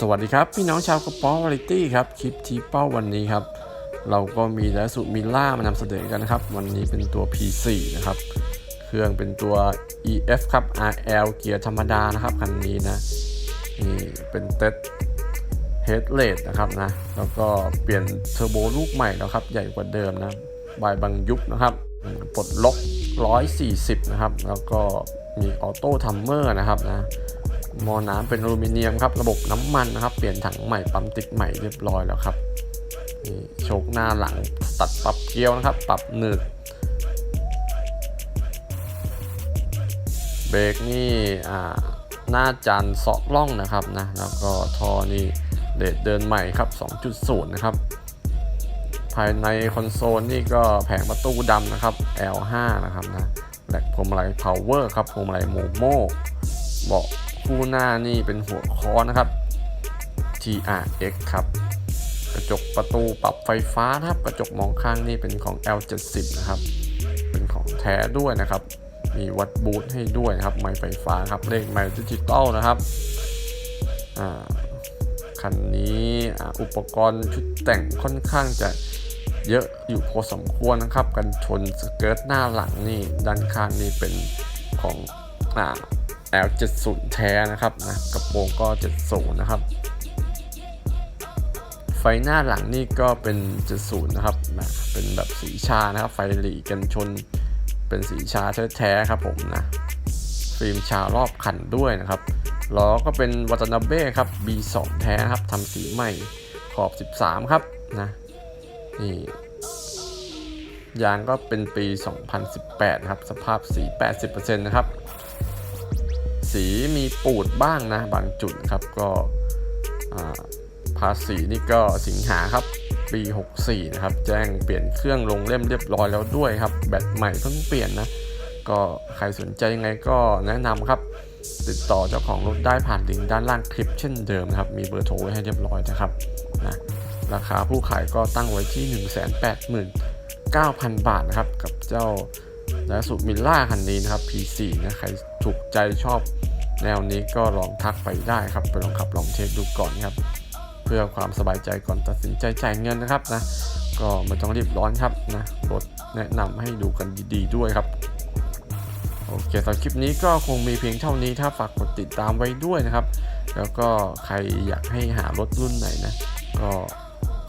สวัสดีครับพี่น้องชาวกระป๋อวาไรตี้ครับคลิปทีเป้าวันนี้ครับ เราก็มีและสุมิล่ามานำเสนอกันนะครับ วันนี้เป็นตัว P4 นะครับ เครื่องเป็นตัว EF ครับ RL เกียร์ธรรมดานะครับคันนี้นะนี่เป็นเต็ดเฮดเลดนะครับนะแล้วก็เปลี่ยนเทอร์โบลูกใหม่แล้วครับ ใหญ่กว่าเดิมนะบายบางยุบนะครับปลดล็อก140 นะครับ แล้วก็มีออโต้ทัมเมอร์นะครับนะ ม้อน้ำเป็นอลูมิเนียมครับ ระบบน้ำมันนะครับ เปลี่ยนถังใหม่ปั๊มติ๊กใหม่เรียบร้อยแล้วครับนี่โชคหน้าหลังตัดปรับเกียวนะครับ ปรับหนืดเบรกนี่อ่าหน้าจานเสาะล่องนะครับนะแล้วก็ทอนี่เลดเดินใหม่ครับ 2.0 นะครับ ภายในคอนโซลนี่ก็แผงประตูดำนะครับ L5 นะครับนะและพวงมาลัย power ครับพวงมาลัยโมโม่เบาะ คู่หน้านี่เป็นหัวค้อนะครับ TRX ครับ กระจกประตูปรับไฟฟ้านะครับ กระจกมองข้างนี่เป็นของ L70 นะครับ เป็นของแท้ด้วยนะครับ มีวัดบูทให้ด้วยนะครับ ไม้ไฟฟ้าครับ เลขไม้ดิจิตอลนะครับคันนี้อุปกรณ์ชุดแต่งค่อนข้างจะเยอะอยู่พอสมควรนะครับ กันชนสเกิร์ตหน้าหลังนี่ด้านข้างนี่เป็นของอ่า L70 แท้นะครับนะกระโปรงก็ 70 นะครับ ไฟหน้าหลังนี่ก็เป็น 70 นะครับนะเป็นแบบสีชานะครับ ไฟหลีกันชนเป็นสีชาแท้ๆครับผมนะฟิล์มชารอบคันด้วยนะครับล้อก็เป็นวัตนาเบ้ครับ B2 แท้ครับทำสีใหม่ขอบ 13 ครับนะนี่ยางก็เป็นปี 2018นะครับ สภาพสี 80%นะครับ สีมีปูดบ้างนะบางจุดครับก็ภาษีนี่ก็สิงหาครับปี 64 นะครับ แจ้งเปลี่ยนเครื่องลงเล่มเรียบร้อยแล้วด้วยครับ แบตใหม่เพิ่งเปลี่ยนนะ ก็ใครสนใจยังไงก็แนะนำครับ ติดต่อเจ้าของรถได้ผ่านลิงก์ด้านล่างคลิปเช่นเดิมนะครับ มีเบอร์โทรไว้ให้เรียบร้อยนะครับนะราคาผู้ขายก็ตั้งไว้ที่ 189,000 บาทนะครับ กับเจ้า และสุมิลล่าคันนี้นะครับ P4 นะใครถูกใจชอบแนวนี้ก็ลองทักไปได้ครับ ไปลองขับลองเทสดูก่อนครับ เพื่อความสบายใจก่อนตัดสินใจจ่ายเงินนะครับนะก็ไม่ต้องรีบร้อนครับนะรถแนะนำให้ดูกันดีๆด้วยครับโอเคสำหรับคลิปนี้ก็คงมีเพียงเท่านี้ถ้าฝากกดติดตามไว้ด้วยนะครับ แล้วก็ใครอยากให้หารถรุ่นไหนนะ ก็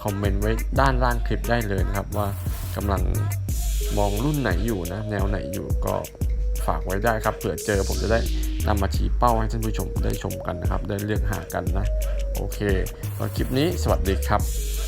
คอมเมนต์ไว้ด้านล่างคลิปได้เลยนะครับ ว่ากำลัง มองรุ่นไหนอยู่นะ แนวไหนอยู่ก็ฝากไว้ได้ครับเผื่อเจอผมจะได้นำมาชี้เป้าให้ท่านผู้ชมได้ชมกันนะครับ ได้เลือกหากันนะ โอเคสำหรับคลิปนี้สวัสดีครับ